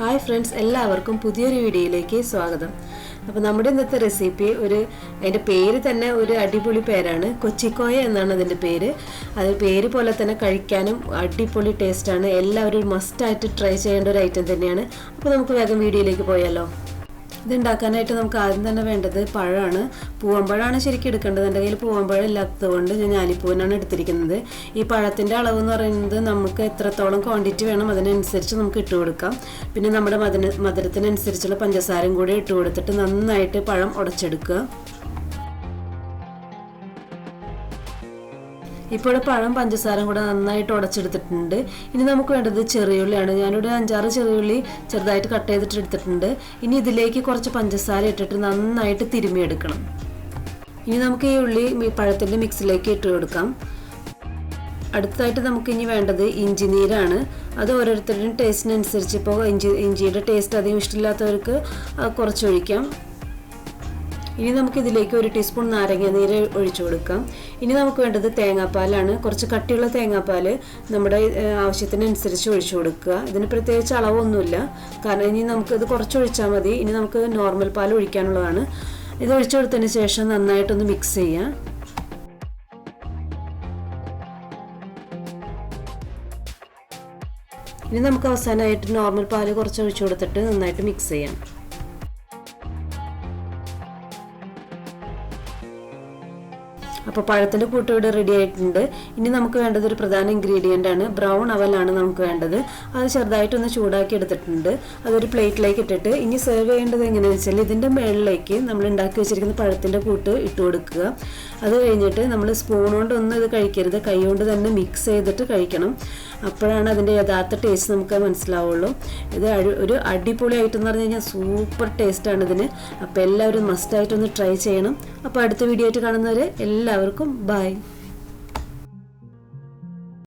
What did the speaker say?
Hi friends എല്ലാവർക്കും പുതിയൊരു വീഡിയോയിലേക്ക് സ്വാഗതം. അപ്പോൾ നമ്മുടെ ഇന്നത്തെ റെസിപ്പി ഒരു അതിന്റെ പേര് തന്നെ ഒരു അടിപൊളി പേരാണ് കൊച്ചിക്കോയ എന്നാണ് അതിന്റെ പേര്. അത് പേര് പോലെ തന്നെ കഴിക്കാനും അടിപൊളി ടേസ്റ്റാണ് എല്ലാവരും മസ്റ്റായിട്ട് ട്രൈ ചെയ്യേണ്ട ഒരു ഐറ്റം തന്നെയാണ്. അപ്പോൾ നമുക്ക് വേഗം വീഡിയോയിലേക്ക് പോയാലോ. ഇത് ഉണ്ടാക്കാനായിട്ട് നമുക്ക് ആദ്യം തന്നെ വേണ്ടത് പഴമാണ്. പൂവമ്പഴമാണ് ശരിക്കും എടുക്കേണ്ടത്. എന്റെ കയ്യിൽ പൂവമ്പഴം ഇല്ലാത്തത് കൊണ്ട് ഞാൻ ഞാലിപ്പൂവിനാണ് എടുത്തിരിക്കുന്നത്. ഈ പഴത്തിന്റെ അളവ് എന്ന് പറയുന്നത് നമുക്ക് എത്രത്തോളം ക്വാണ്ടിറ്റി വേണം അതിനനുസരിച്ച് നമുക്ക് ഇട്ട് കൊടുക്കാം. പിന്നെ നമ്മുടെ മധുര മധുരത്തിനനുസരിച്ചുള്ള പഞ്ചസാരയും കൂടി ഇട്ട് കൊടുത്തിട്ട് നന്നായിട്ട് പഴം ഉടച്ചെടുക്കുക. ഇപ്പോൾ പഴം പഞ്ചസാരം കൂടെ നന്നായിട്ട് ഉടച്ചെടുത്തിട്ടുണ്ട്. ഇനി നമുക്ക് വേണ്ടത് ചെറിയുള്ളിയാണ്. ഞാനിവിടെ അഞ്ചാറ് ചെറിയുള്ളി ചെറുതായിട്ട് കട്ട് ചെയ്തിട്ട് എടുത്തിട്ടുണ്ട്. ഇനി ഇതിലേക്ക് കുറച്ച് പഞ്ചസാര ഇട്ടിട്ട് നന്നായിട്ട് തിരുമിയെടുക്കണം ഇനി നമുക്ക് ഈ ഉള്ളി പഴത്തിന്റെ മിക്സിലേക്ക് ഇട്ട് കൊടുക്കാം. അടുത്തായിട്ട് നമുക്ക് ഇനി വേണ്ടത് ഇഞ്ചി നീരാണ്. അത് ഓരോരുത്തരുടെയും ടേസ്റ്റിനനുസരിച്ച് ഇപ്പോൾ ഇഞ്ചി ഇഞ്ചിയുടെ ടേസ്റ്റ് അധികം ഇഷ്ടമില്ലാത്തവർക്ക് കുറച്ച് ഒഴിക്കാം ഇനി നമുക്ക് ഇതിലേക്ക് ഒരു ടീസ്പൂൺ നാരങ്ങ നീര് ഒഴിച്ചു കൊടുക്കാം. ഇനി നമുക്ക് വേണ്ടത് തേങ്ങാപ്പാലാണ്. കുറച്ച് കട്ടിയുള്ള തേങ്ങാപ്പാൽ നമ്മുടെ ആവശ്യത്തിനനുസരിച്ച് ഒഴിച്ചു കൊടുക്കുക. ഇതിന് പ്രത്യേകിച്ച് അളവൊന്നുമില്ല. കാരണം ഇനി നമുക്ക് ഇത് കുറച്ച് ഒഴിച്ചാൽ മതി. ഇനി നമുക്ക് നോർമൽ പാൽ ഒഴിക്കാനുള്ളതാണ്. ഇത് ഒഴിച്ചു കൊടുത്തതിന് ശേഷം നന്നായിട്ടൊന്ന് മിക്സ് ചെയ്യാം. ഇനി നമുക്ക് അവസാനമായിട്ട് നോർമൽ പാൽ കുറച്ച് ഒഴിച്ചു കൊടുത്തിട്ട് നന്നായിട്ട് മിക്സ് ചെയ്യാം. അപ്പോൾ പഴത്തിന്റെ കൂട്ട് ഇവിടെ റെഡി ആയിട്ടുണ്ട്. ഇനി നമുക്ക് വേണ്ടത് ഒരു പ്രധാന ഇൻഗ്രീഡിയന്റ് ആണ്. ബ്രൗൺ അവലാണ് നമുക്ക് വേണ്ടത്. അത് ചെറുതായിട്ടൊന്ന് ചൂടാക്കി എടുത്തിട്ടുണ്ട്. അതൊരു പ്ലേറ്റിലേക്ക് ഇട്ടിട്ട് ഇനി സെർവ് ചെയ്യേണ്ടത് എങ്ങനെയാണെന്ന് വെച്ചാൽ ഇതിന്റെ മുകളിലേക്ക് നമ്മൾ ഉണ്ടാക്കി വെച്ചിരിക്കുന്ന പഴത്തിന്റെ കൂട്ട് ഇട്ട് കൊടുക്കുക. അത് കഴിഞ്ഞിട്ട് നമ്മൾ സ്പൂൺ കൊണ്ട് ഒന്നും ഇത് കഴിക്കരുത്. കൈ കൊണ്ട് തന്നെ മിക്സ് ചെയ്തിട്ട് കഴിക്കണം. അപ്പോഴാണ് അതിന്റെ യഥാർത്ഥ ടേസ്റ്റ് നമുക്ക് മനസ്സിലാവുള്ളൂ. ഇത് ഒരു അടിപൊളി ഐറ്റം എന്ന് പറഞ്ഞു കഴിഞ്ഞാൽ സൂപ്പർ ടേസ്റ്റാണ് ഇതിന്. അപ്പോൾ എല്ലാവരും മസ്റ്റായിട്ടൊന്ന് ട്രൈ ചെയ്യണം. അപ്പോൾ അടുത്ത വീഡിയോ ആയിട്ട് കാണുന്നവരെ എല്ലാവർക്കും ബൈ.